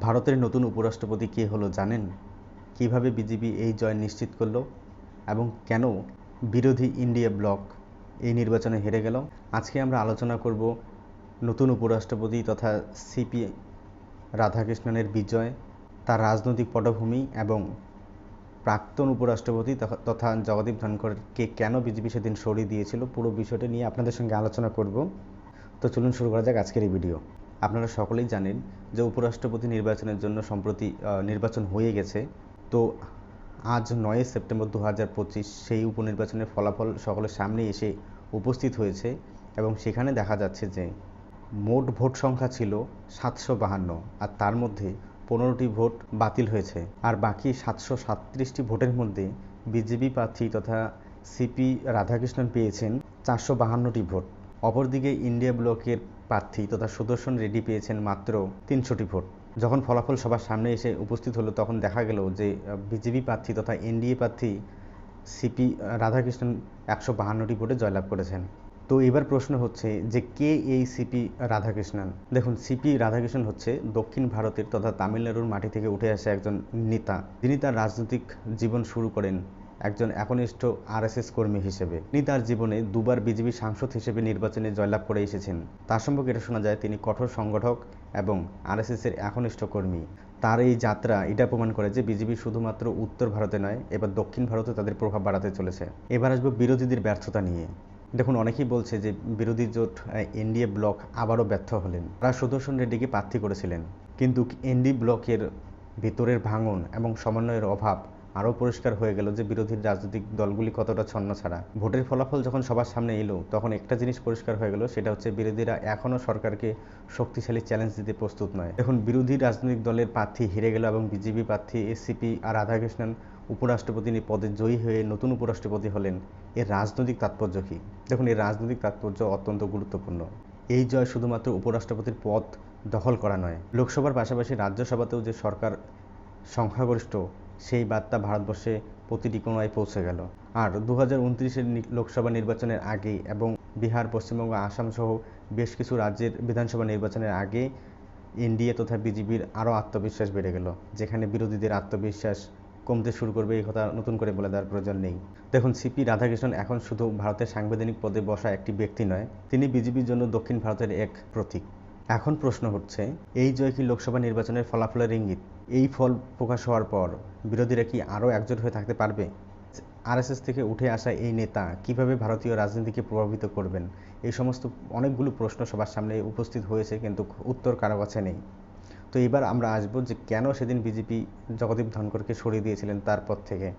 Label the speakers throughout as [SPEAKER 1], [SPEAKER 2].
[SPEAKER 1] ভারতের নতুন উপরাষ্ট্রপতি কে হলো জানেন? কীভাবে বিজেপি এই জয় নিশ্চিত করল? এবং কেন বিরোধী ইন্ডিয়া ব্লক এই নির্বাচনে হেরে গেল? আজকে আমরা আলোচনা করব নতুন উপরাষ্ট্রপতি তথা সিপি রাধাকৃষ্ণনের বিজয়, তার রাজনৈতিক পটভূমি এবং প্রাক্তন উপরাষ্ট্রপতি তথা- জগদীপ ধনখড়কে কেন বিজেপি সেদিন সরিয়ে দিয়েছিল? পুরো বিষয়টি নিয়ে আপনাদের সঙ্গে আলোচনা করব। তো চলুন শুরু করা যাক আজকের এই ভিডিও। আপনারা সকলেই জানেন যে উপরাষ্ট্রপতি নির্বাচনের জন্য সম্প্রতি নির্বাচন হয়ে গেছে। তো আজ নয় সেপ্টেম্বর দু সেই উপনির্বাচনের ফলাফল সকলের সামনে এসে উপস্থিত হয়েছে এবং সেখানে দেখা যাচ্ছে যে মোট ভোট সংখ্যা ছিল সাতশো বাহান্ন আর তার মধ্যে পনেরোটি ভোট বাতিল হয়েছে। আর বাকি সাতশো সাতত্রিশটি ভোটের মধ্যে বিজেপি প্রার্থী তথা সিপি রাধাকৃষ্ণন পেয়েছেন চারশো বাহান্নটি ভোট। অপরদিকে ইন্ডিয়া ব্লকের প্রার্থী তথা সুদর্শন রেড্ডি পেয়েছেন মাত্র তিনশোটি ভোট। যখন ফলাফল সবার সামনে এসে উপস্থিত হলো, তখন দেখা গেল যে বিজেপি প্রার্থী তথা এনডিএ প্রার্থী সিপি রাধাকৃষ্ণন একশো বাহান্নটি ভোটে জয়লাভ করেছেন। তো এবার প্রশ্ন হচ্ছে যে, কে এই সিপি রাধাকৃষ্ণন? দেখুন, সিপি রাধাকৃষ্ণন হচ্ছে দক্ষিণ ভারতের তথা তামিলনাড়ুর মাটি থেকে উঠে আসা একজন নেতা। যিনি তার রাজনৈতিক জীবন শুরু করেন একজন একনিষ্ঠ আরএসএস কর্মী হিসেবে। তিনি তার জীবনে দুবার বিজেপি সাংসদ হিসেবে নির্বাচনে জয়লাভ করে এসেছেন। তার সম্পর্কে এটা শোনা যায়, তিনি কঠোর সংগঠক এবং আরএসএসের একনিষ্ঠ কর্মী। তার এই যাত্রা এটা প্রমাণ করে যে বিজেপি শুধুমাত্র উত্তর ভারতে নয়, এবার দক্ষিণ ভারতে তাদের প্রভাব বাড়াতে চলেছে। এবার আসবে বিরোধীদের ব্যর্থতা নিয়ে। দেখুন, অনেকেই বলছে যে বিরোধী জোট এনডিএ ব্লক আবারও ব্যর্থ হলেন। তারা সুদর্শন রেড্ডিকে প্রার্থী করেছিলেন। কিন্তু এনডি ব্লকের ভিতরের ভাঙন এবং সমন্বয়ের অভাব আরও পরিষ্কার হয়ে গেল যে বিরোধী রাজনৈতিক দলগুলি কতটা ছন্ন ছাড়া। ভোটের ফলাফল যখন সবার সামনে এলো, তখন একটা জিনিস পরিষ্কার হয়ে গেল, সেটা হচ্ছে বিরোধীরা এখনও সরকারকে শক্তিশালী চ্যালেঞ্জ দিতে প্রস্তুত নয়। এখন বিরোধী রাজনৈতিক দলের প্রার্থী হেরে গেল এবং বিজেপি প্রার্থী এসসিপি আর রাধাকৃষ্ণন উপরাষ্ট্রপতি পদে জয়ী হয়ে নতুন উপরাষ্ট্রপতি হলেন। এর রাজনৈতিক তাৎপর্য কী? দেখুন, এর রাজনৈতিক তাৎপর্য অত্যন্ত গুরুত্বপূর্ণ। এই জয় শুধুমাত্র উপরাষ্ট্রপতির পদ দখল করা নয়। লোকসভার পাশাপাশি রাজ্যসভাতেও যে সরকার সংখ্যাগরিষ্ঠ সেই বার্তা ভারতবর্ষে প্রতিটি কোণায় পৌঁছে গেল। আর দু হাজার লোকসভা নির্বাচনের আগে এবং বিহার, পশ্চিমবঙ্গ আসাম সহ বেশ কিছু রাজ্যের বিধানসভা নির্বাচনের আগে এনডিএ তথা বিজেপির আরও আত্মবিশ্বাস বেড়ে গেল, যেখানে বিরোধীদের আত্মবিশ্বাস কমতে শুরু করবে এই কথা নতুন করে বলে দেওয়ার প্রয়োজন নেই। দেখুন সিপি রাধাকৃষ্ণন এখন শুধু ভারতের সাংবিধানিক পদে বসা একটি ব্যক্তি নয়, তিনি বিজেপির জন্য দক্ষিণ ভারতের এক প্রতীক। এখন প্রশ্ন হচ্ছে, এই জয় কি লোকসভা নির্বাচনের ফলাফলের ইঙ্গিত? এই ফল প্রকাশ হওয়ার পর বিরোধীরা কি আরও একজোট হয়ে থাকতে পারবে? আরএসএস থেকে উঠে আসা এই নেতা কীভাবে ভারতীয় রাজনীতিকে প্রভাবিত করবেন? এই সমস্ত অনেকগুলো প্রশ্ন সবার সামনে উপস্থিত হয়েছে, কিন্তু উত্তর কারও কাছে নেই। তো এবার আমরা আসব যে কেন সেদিন বিজেপি জগদীপ ধনকরকে সরিয়ে দিয়েছিলেন তারপর থেকে।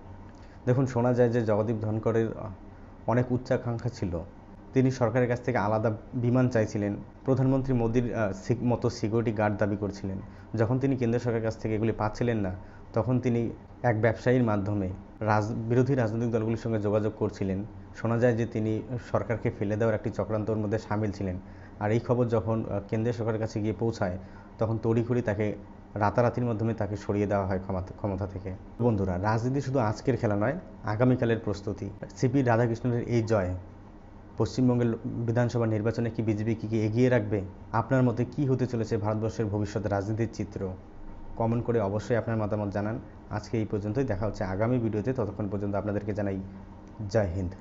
[SPEAKER 1] দেখুন, শোনা যায় যে জগদীপ ধনকরের অনেক উচ্চাকাঙ্ক্ষা ছিল। তিনি সরকারের কাছ থেকে আলাদা বিমান চাইছিলেন। প্রধানমন্ত্রী মোদির মতো সিকিউরিটি গার্ড দাবি করছিলেন। যখন তিনি কেন্দ্র সরকারের কাছ থেকে এগুলি পাচ্ছিলেন না, তখন তিনি এক ব্যবসায়ীর মাধ্যমে রাজ, বিরোধী রাজনৈতিক দলগুলির সঙ্গে যোগাযোগ করছিলেন। শোনা যায় যে তিনি সরকারকে ফেলে দেওয়ার একটি চক্রান্তর মধ্যে সামিল ছিলেন। আর এই খবর যখন কেন্দ্রীয় সরকারের কাছে গিয়ে পৌঁছায়, তখন তড়িঘড়ি তাকে রাতারাতির মাধ্যমে তাকে সরিয়ে দেওয়া হয় ক্ষমতা থেকে। বন্ধুরা, রাজনীতি শুধু আজকের খেলা নয়, আগামীকালের প্রস্তুতি। সিপি রাধাকৃষ্ণনের এই জয়। পশ্চিমবঙ্গের বিধানসভা নির্বাচনে কি বিজেপি কি কি এগিয়ে রাখবে? আপনার মতে কি হতে চলেছে ভারতবর্ষের ভবিষ্যৎ রাজনীতির চিত্র? কমেন্ট করে অবশ্যই আপনার মতামত জানান। আজকে এই পর্যন্তই। দেখা হচ্ছে আগামী ভিডিওতে। ততক্ষণ পর্যন্ত আপনাদেরকে জানাই জয় হিন্দ।